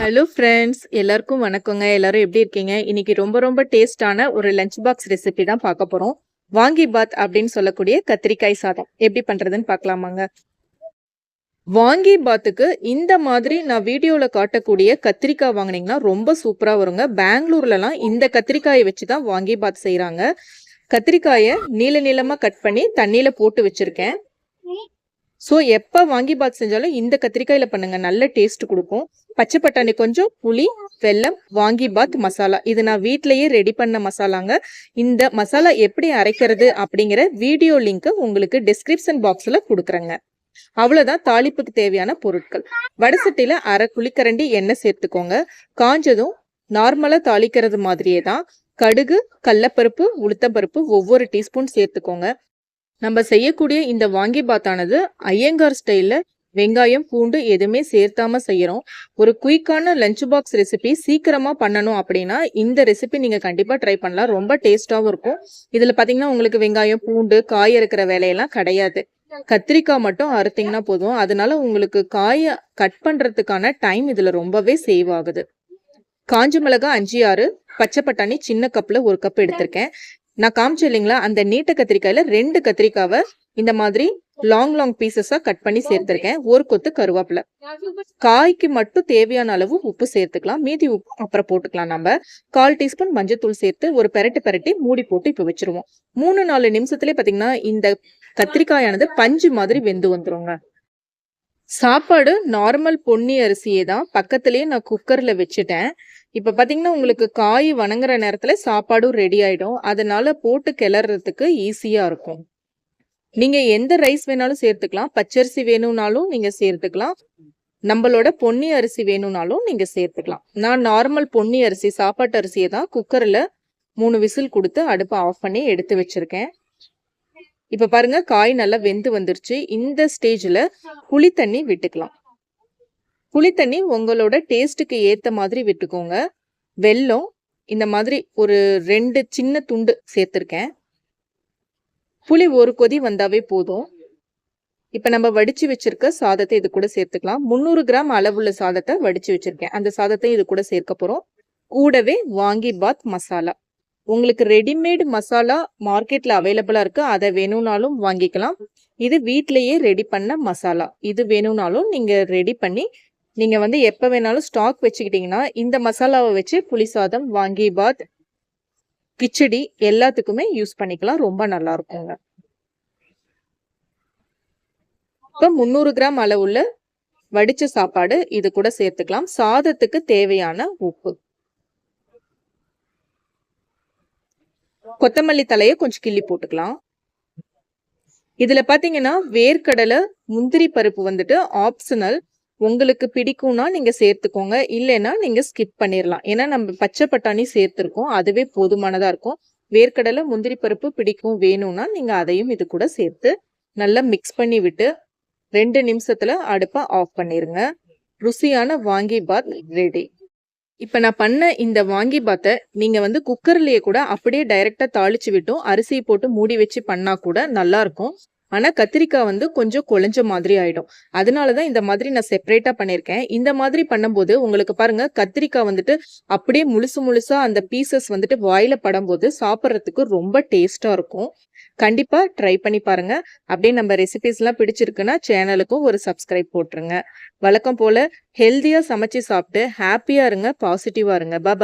Hello friends எல்லாருக்கும் வணக்கங்க. எல்லாரும் எப்படி இருக்கீங்க? இன்னைக்கு ரொம்ப ரொம்ப டேஸ்டான ஒரு லஞ்ச் பாக்ஸ் ரெசிபி தான் பார்க்க போறோம். வாங்கி பாத் அப்படின்னு சொல்லக்கூடிய கத்திரிக்காய் சாதம். எப்படி பண்றதுன்னு பார்க்கலாமாங்க? வாங்கி பாத்துக்கு இந்த மாதிரி நான் வீடியோவில் காட்டக்கூடிய கத்திரிக்காய் வாங்குனீங்கன்னா ரொம்ப சூப்பராக வருங்க. பெங்களூர்லலாம் இந்த கத்திரிக்காயை வச்சு தான் வாங்கி பாத் செய்கிறாங்க கத்திரிக்காயை நீள நீளமாக கட் பண்ணி தண்ணியில் போட்டு வச்சுருக்கேன். ஸோ எப்போ வாங்கி பாத் செஞ்சாலும் இந்த கத்திரிக்காயில் பண்ணுங்கள் நல்ல டேஸ்ட் கொடுக்கும். பச்சை பட்டாணி கொஞ்சம் புளி வெல்லம் வாங்கி பாத் மசாலா. இது நான் வீட்லயே ரெடி பண்ண மசாலாங்க. இந்த மசாலா எப்படி அரைக்கிறது அப்படிங்கிற வீடியோ லிங்க் உங்களுக்கு டிஸ்கிரிப்ஷன் பாக்ஸில் கொடுக்குறேங்க. அவ்வளோதான் தாளிப்புக்கு தேவையான பொருட்கள். வடசட்டியில் அரை குளிக்கரண்டி எண்ணெய் சேர்த்துக்கோங்க. காஞ்சதும் நார்மலாக தாளிக்கிறது மாதிரியே தான். கடுகு கடலப்பருப்பு உளுத்தம்பருப்பு ஒவ்வொரு டீஸ்பூன் சேர்த்துக்கோங்க. நம்ம செய்யக்கூடிய இந்த வாங்கி பாத்தானது ஐயங்கார் ஸ்டைலில் வெங்காயம் பூண்டு எதுவுமே சேர்த்தாம செய்யறோம். ஒரு குயிக்கான லஞ்ச் பாக்ஸ் ரெசிபி சீக்கிரமா பண்ணணும் அப்படின்னா இந்த ரெசிபி நீங்க கண்டிப்பா ட்ரை பண்ணலாம். ரொம்ப டேஸ்டாவும் இருக்கும். இதுல பாத்தீங்கன்னா உங்களுக்கு வெங்காயம் பூண்டு காய் இருக்கிற வேலையெல்லாம் கிடையாது. கத்திரிக்காய் மட்டும் அறுத்தீங்கன்னா போதும். அதனால உங்களுக்கு காயை கட் பண்றதுக்கான டைம் இதுல ரொம்பவே சேவ் ஆகுது. காஞ்ச மிளகா அஞ்சு ஆறு பச்சை பட்டாணி சின்ன கப்ல ஒரு கப் எடுத்திருக்கேன். நான் காமிச்சு இல்லைங்களா? அந்த நீட்ட கத்திரிக்காயில ரெண்டு கத்திரிக்காவை இந்த மாதிரி லாங் லாங் பீசஸா கட் பண்ணி சேர்த்திருக்கேன். ஒரு கொத்து கருவேப்பிலை. காய்க்கு மட்டும் தேவையான அளவு உப்பு சேர்த்துக்கலாம். மீதி உப்பு அப்புறம் போட்டுக்கலாம் நம்ம. கால் டீஸ்பூன் மஞ்சத்தூள் சேர்த்து ஒரு பெரட்டு பெரட்டி மூடி போட்டு இப்போ வச்சிருவோம். மூணு நாலு நிமிஷத்துலயே பாத்தீங்கன்னா இந்த கத்திரிக்காயானது பஞ்சு மாதிரி வெந்து வந்துருங்க. சாப்பாடு நார்மல் பொன்னி அரிசியே தான். பக்கத்துலயே நான் குக்கர்ல வச்சுட்டேன். இப்ப பாத்தீங்கன்னா உங்களுக்கு காய் வணங்குற நேரத்துல சாப்பாடும் ரெடி ஆயிடும். அதனால போட்டு கிளறதுக்கு ஈஸியா இருக்கும். நீங்கள் எந்த ரைஸ் வேணாலும் சேர்த்துக்கலாம். பச்சரிசி வேணும்னாலும் நீங்கள் சேர்த்துக்கலாம். நம்மளோட பொன்னி அரிசி வேணும்னாலும் நீங்கள் சேர்த்துக்கலாம். நான் நார்மல் பொன்னி அரிசி சாப்பாட்டு அரிசியை தான் குக்கரில் மூணு விசில் கொடுத்து அடுப்பை ஆஃப் பண்ணி எடுத்து வச்சுருக்கேன். இப்போ பாருங்கள் காய் நல்லா வெந்து வந்துருச்சு. இந்த ஸ்டேஜில் புளி தண்ணி விட்டுக்கலாம். புளி தண்ணி உங்களோட டேஸ்ட்டுக்கு ஏற்ற மாதிரி விட்டுக்கோங்க. வெல்லம் இந்த மாதிரி ஒரு ரெண்டு சின்ன துண்டு சேர்த்துருக்கேன். புளி ஒரு கொதி வந்தாவே போதும். இப்போ நம்ம வடித்து வச்சிருக்க சாதத்தை இது கூட சேர்த்துக்கலாம். முந்நூறு கிராம் அளவுள்ள சாதத்தை வடித்து வச்சுருக்கேன். அந்த சாதத்தை இது கூட சேர்க்க போகிறோம் கூடவே வாங்கி பாத் மசாலா. உங்களுக்கு ரெடிமேட் மசாலா மார்க்கெட்டில் அவைலபிளாக இருக்குது அதை வேணும்னாலும் வாங்கிக்கலாம். இது வீட்டிலையே ரெடி பண்ண மசாலா. இது வேணும்னாலும் நீங்கள் ரெடி பண்ணி நீங்கள் வந்து எப்போ வேணாலும் ஸ்டாக் வச்சுக்கிட்டிங்கன்னா இந்த மசாலாவை வச்சு புளி சாதம் வாங்கி பாத் கிச்சடி எல்லாத்துக்குமே யூஸ் பண்ணிக்கலாம். ரொம்ப நல்லா இருக்குங்க இப்போ முந்நூறு கிராம் அளவுள்ள வடிச்ச சாப்பாடு இது கூட சேர்த்துக்கலாம். சாதத்துக்கு தேவையான உப்பு. கொத்தமல்லி தலையை கொஞ்சம் கிள்ளி போட்டுக்கலாம். இதுல பாத்தீங்கன்னா வேர்க்கடலை முந்திரி பருப்பு வந்துட்டு ஆப்ஷனல் உங்களுக்கு பிடிக்கும்னா நீங்கள் சேர்த்துக்கோங்க. இல்லைன்னா நீங்கள் ஸ்கிப் பண்ணிடலாம் ஏன்னா நம்ம பச்சை பட்டாணி சேர்த்துருக்கோம். அதுவே போதுமானதாக இருக்கும். வேர்க்கடலை முந்திரி பருப்பு பிடிக்கும் வேணும்னா நீங்கள் அதையும் இது கூட சேர்த்து நல்லா மிக்ஸ் பண்ணி விட்டு ரெண்டு நிமிஷத்தில் அடுப்பை ஆஃப் பண்ணிடுங்க ருசியான வாங்கி பாத் ரெடி இப்போ நான் பண்ண இந்த வாங்கி பாத்தை நீங்கள் வந்து குக்கர்லேயே கூட அப்படியே டைரெக்டாக தாளிச்சு விட்டும் அரிசி போட்டு மூடி வச்சு பண்ணால் கூட நல்லாயிருக்கும் ஆனால் கத்திரிக்காய் வந்து கொஞ்சம் குழஞ்ச மாதிரி ஆகிடும் அதனால தான் இந்த மாதிரி நான் செப்பரேட்டாக பண்ணியிருக்கேன். இந்த மாதிரி பண்ணும்போது உங்களுக்கு பாருங்க கத்திரிக்காய் வந்துட்டு அப்படியே முழுசு முழுசாக அந்த பீசஸ் வந்துட்டு வாயில படும்போது சாப்பிட்றதுக்கு ரொம்ப டேஸ்ட்டாக இருக்கும். கண்டிப்பாக ட்ரை பண்ணி பாருங்க. அப்படியே நம்ம ரெசிபிஸ் பிடிச்சிருக்குன்னா சேனலுக்கும் ஒரு சப்ஸ்கிரைப் போட்டுருங்க. வழக்கம் போல் ஹெல்த்தியாக சமைச்சு சாப்பிட்டு ஹாப்பியாக இருங்க பாசிட்டிவாக இருங்க. பாய்